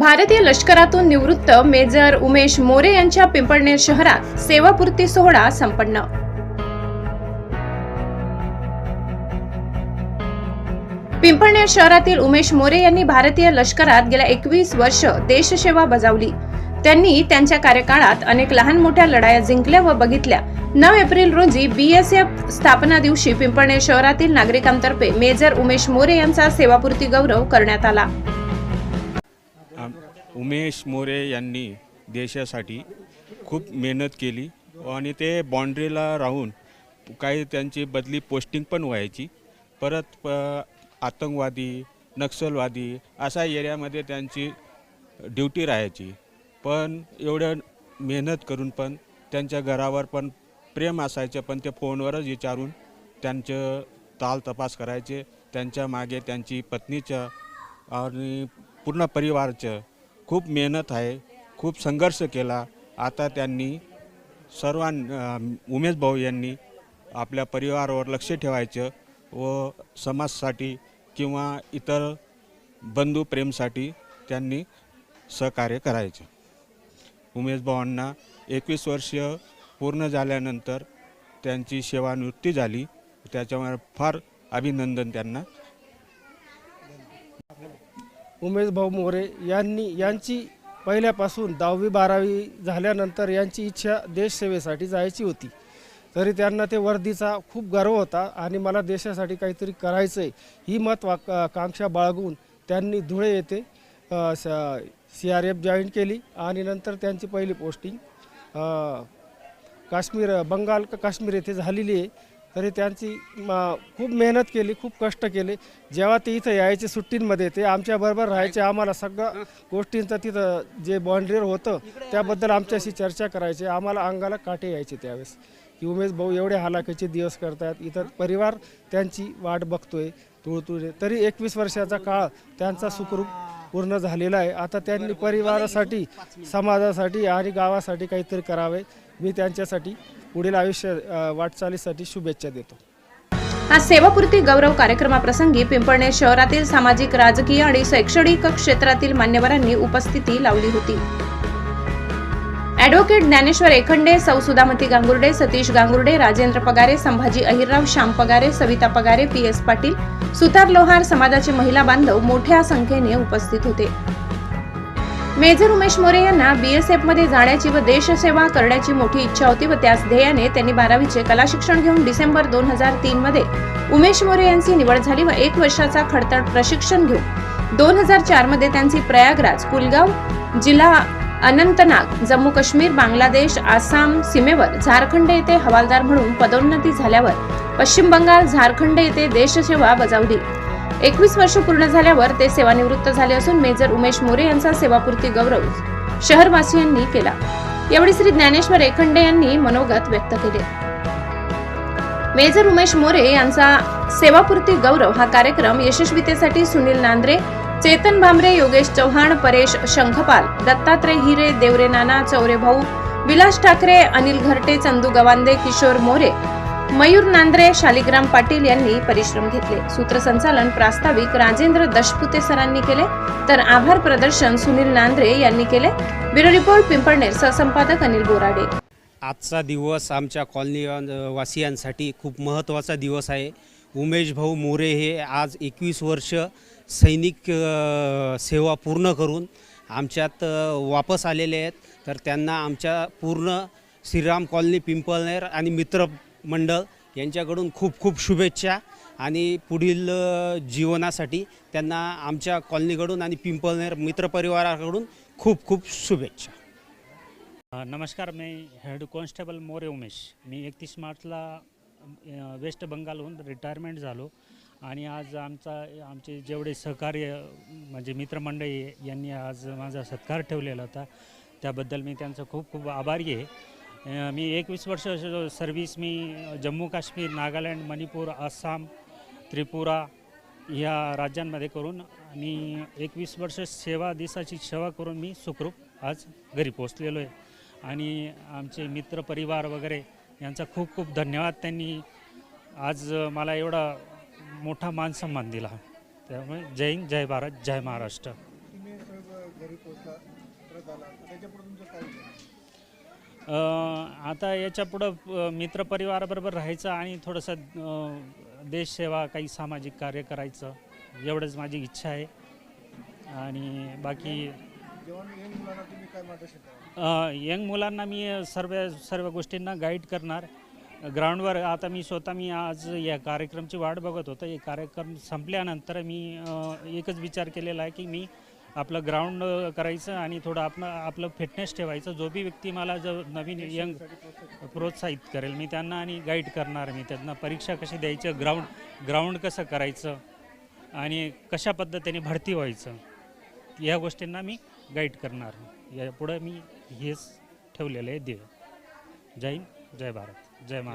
भारतीय लष्करातून निवृत्त मेजर उमेश मोरे यांच्या पिंपळनेर शहरात सेवापूर्ती सोहळा संपन्न. पिंपळनेर शहरातील उमेश मोरे यांनी भारतीय लष्करात गेल्या एकवीस वर्ष देशसेवा बजावली. त्यांनी त्यांच्या कार्यकाळात अनेक लहान मोठ्या लढाया जिंकल्या व बघितल्या. नऊ एप्रिल रोजी बीएसएफ स्थापना दिवशी पिंपळनेर शहरातील नागरिकांतर्फे मेजर उमेश मोरे यांचा सेवापूर्ती गौरव करण्यात आला. उमेश मोरे यांनी देशासाठी खूप मेहनत केली आणि ते बाँड्रीला राहून काही त्यांची बदली पोस्टिंग पण व्हायची. परत प आतंकवादी नक्षलवादी अशा एरियामध्ये त्यांची ड्युटी राहायची. पण एवढं मेहनत करून पण त्यांच्या घरावर पण प्रेम असायचं पण ते फोनवरच विचारून त्यांचं ताल तपास करायचे. त्यांच्या मागे त्यांची पत्नीचं आणि पूर्ण परिवारचं खूप मेहनत आहे खूप संघर्ष केला. आता त्यांनी सर्वां उमेश भाऊ यांनी आपल्या परिवारावर लक्ष ठेवायचं व समाजासाठी किंवा इतर बंधू प्रेमसाठी त्यांनी सहकार्य करायचं. उमेश भावांना एकवीस वर्ष पूर्ण झाल्यानंतर त्यांची सेवानिवृत्ती झाली. त्याच्यामुळे फार अभिनंदन त्यांना. उमेश भाऊ मोरे यांनी यांची पहिल्यापासून दहावी बारावी झाल्यानंतर यांची इच्छा देशसेवेसाठी जायची होती. तरी त्यांना ते वर्दीचा खूप गर्व होता आणि मला देशासाठी काहीतरी करायचं आहे ही महत्वाकांक्षा बाळगून त्यांनी धुळे येथे सी आर एफ जॉईन केली आणि नंतर त्यांची पहिली पोस्टिंग काश्मीर बंगाल का काश्मीर येथे झालेली आहे. तरी त्यांची खूप मेहनत केली खूप कष्ट केले. जेव्हा ते इथं यायचे सुट्टींमध्ये ते आमच्याबरोबर राहायचे आम्हाला सगळ्या गोष्टींचं तिथं जे बॉन्ड्रीवर होतं त्याबद्दल आमच्याशी चर्चा करायचे. आम्हाला अंगाला काटे यायचे त्यावेळेस. की उमेश भाऊ एवढे हालाकीचे दिवस करतात इथं परिवार त्यांची वाट बघतोय तुळतुळे तरी एकवीस वर्षाचा काळ त्यांचा सुखरूप पूर्ण झालेला आहे. आता त्यांनी परिवारासाठी समाजासाठी आणि गावासाठी काहीतरी करावे. मी त्यांच्यासाठी पुढील आयुष्य वाटचालीसाठी शुभेच्छा देतो. हा सेवापूर्ती गौरव कार्यक्रमाप्रसंगी पिंपळनेर शहरातील सामाजिक राजकीय आणि शैक्षणिक क्षेत्रातील मान्यवरांनी उपस्थिती लावली होती. Advocate Dnyaneshwar Ekhande Sau Sudhamati Gangurde Satish Gangurde Rajendra Pagare Sambhaji Ahirrao Shyam Pagare Savita Pagare P S Patil Sutar Lohar समाजाचे महिला बांधव मोठ्या संख्येने उपस्थित होते. मेजर उमेश मोरे यांना बीएसएफमध्ये जाण्याची व देशसेवा करण्याची मोठी इच्छा होती व त्याच ध्येयाने त्यांनी बारावीचे कला शिक्षण घेऊन डिसेंबर दोन हजार तीन मध्ये उमेश मोरे यांची निवड झाली व एक वर्षाचा खडतड प्रशिक्षण घेऊन दोन हजार चारमध्ये त्यांची प्रयागराज कुलगाव जिल्हा अनंतनाग जम्मू काश्मीर बांगलादेश आसाम सीमेवर झारखंड येथे हवालदार म्हणून पदोन्नती झाल्यावर पश्चिम बंगाल झारखंड येथे देशसेवा बजावली. एकवीस वर्ष पूर्ण झाल्यावर ते सेवानिवृत्त झाले असून मेजर उमेश मोरे यांचा सेवापूर्ती गौरव शहरवासियांनी केला. यावेळी श्री ज्ञानेश्वर एखंडे यांनी मनोगत व्यक्त केले. मेजर उमेश मोरे यांचा सेवापूर्ती गौरव हा कार्यक्रम यशस्वीतेसाठी सुनील नांद्रे चेतन भांबरे योगेश चव्हाण परेश शंखपाल दत्तात्रय हिरे देवरे नाना चौरे भाऊ विलास ठाकरे अनिल घरटे चंदू गवांदे किशोर मोरे मयूर नांद्रे शालिग्राम पाटील यांनी परिश्रम घेतले. सूत्रसंचालन प्रास्ताविक राजेंद्र दशपुते सरांनी केले. तर आभार प्रदर्शन सुनील नांद्रे यांनी केले. Bureau report Pimpalner. सहसंपादक Anil Borade. आजचा दिवस आमच्या कॉलनी वासियांसाठी खूप महत्त्वाचा दिवस आहे. उमेश भाऊ मोरे हे आज एकवीस वर्ष सैनिक सेवा पूर्ण करून आमच्यात वापस आलेले आहेत. तर त्यांना आमच्या पूर्ण श्रीराम कॉलनी पिंपळनेर आणि मित्र मंडळ यांच्याकडून खूप खूप शुभेच्छा आणि पुढील जीवनासाठी त्यांना आमच्या कॉलनीकडून आणि पिंपळनेर मित्रपरिवाराकडून खूप खूप शुभेच्छा. नमस्कार मी हेड कॉन्स्टेबल मोरे उमेश. मी एकतीस मार्चला वेस्ट बंगालहून रिटायरमेंट झालो आणि आज आमचा आमचे जेवढे सहकार्य म्हणजे मित्रमंडळी आहे, यांनी आज माझा सत्कार ठेवलेला होता त्याबद्दल मी त्यांचं खूप खूप आभारी आहे. मी एकवीस वर्ष सर्व्हिस मी जम्मू काश्मीर नागालँड मणिपूर आसाम त्रिपुरा या राज्यांमध्ये करून आणि एकवीस वर्ष सेवा दिसाची सेवा करून मी सुखरूप आज घरी पोचलेलो आहे आणि आमचे मित्र परिवार वगैरे यांचा खूप खूप धन्यवाद. त्यांनी आज मला एवढा मोठा मान सन्मान दिला. त्यामुळे जय हिंद जय भारत जय महाराष्ट्र. आता याच्या पुढं मित्रपरिवाराबरोबर राहायचं आणि थोडंसं देशसेवा काही सामाजिक कार्य करायचं एवढंच माझी इच्छा आहे. आणि बाकी यंग मुलांना मी सर्व सर्व गोष्टींना गाईड करणार. ग्राउंडवर आता मी स्वतः मी आज या कार्यक्रमची वाट बघत होतो. हे कार्यक्रम संपल्यानंतर मी एकच विचार केलेला आहे की मी आपलं ग्राउंड करायचं आणि थोडं आपलं आपलं फिटनेस ठेवायचं. जो बी व्यक्ती मला जो नवीन यंग प्रोत्साहित करेल मी त्यांना आणि गाईड करणार मी त्यांना परीक्षा कशी द्यायचं ग्राउंड ग्राउंड कसं करायचं आणि कशा पद्धतीने भरती व्हायचं या गोष्टींना मी गाईड करणार या पुढं मी हेच ठेवलेलं आहे देव. जय हिंद जय भारत जय महाराज